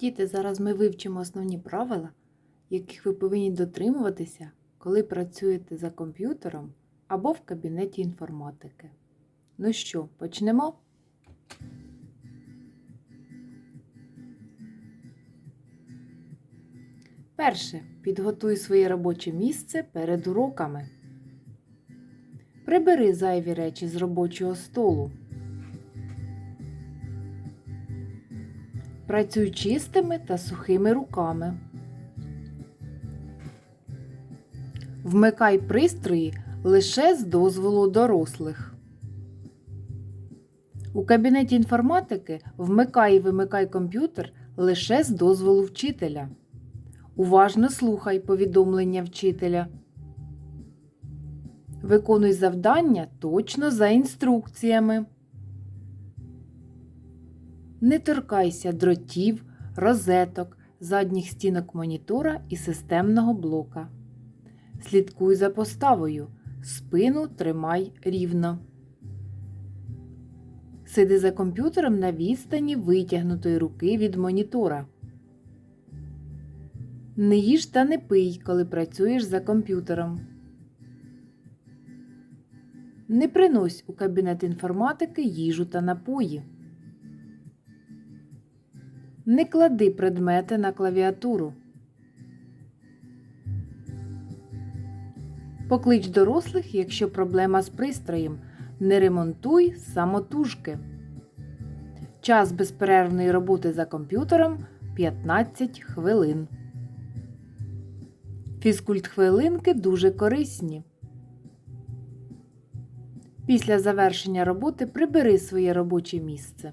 Діти, зараз ми вивчимо основні правила, яких ви повинні дотримуватися, коли працюєте за комп'ютером або в кабінеті інформатики. Ну що, почнемо? Перше. Підготуй своє робоче місце перед уроками. Прибери зайві речі з робочого столу. Працюй чистими та сухими руками. Вмикай пристрої лише з дозволу дорослих. У кабінеті інформатики вмикай і вимикай комп'ютер лише з дозволу вчителя. Уважно слухай повідомлення вчителя. Виконуй завдання точно за інструкціями. Не торкайся дротів, розеток, задніх стінок монітора і системного блока. Слідкуй за поставою. Спину тримай рівно. Сиди за комп'ютером на відстані витягнутої руки від монітора. Не їж та не пий, коли працюєш за комп'ютером. Не принось у кабінет інформатики їжу та напої. Не клади предмети на клавіатуру. Поклич дорослих, якщо проблема з пристроєм. Не ремонтуй самотужки. Час безперервної роботи за комп'ютером 15 хвилин. Фізкульт хвилинки дуже корисні. Після завершення роботи прибери своє робоче місце.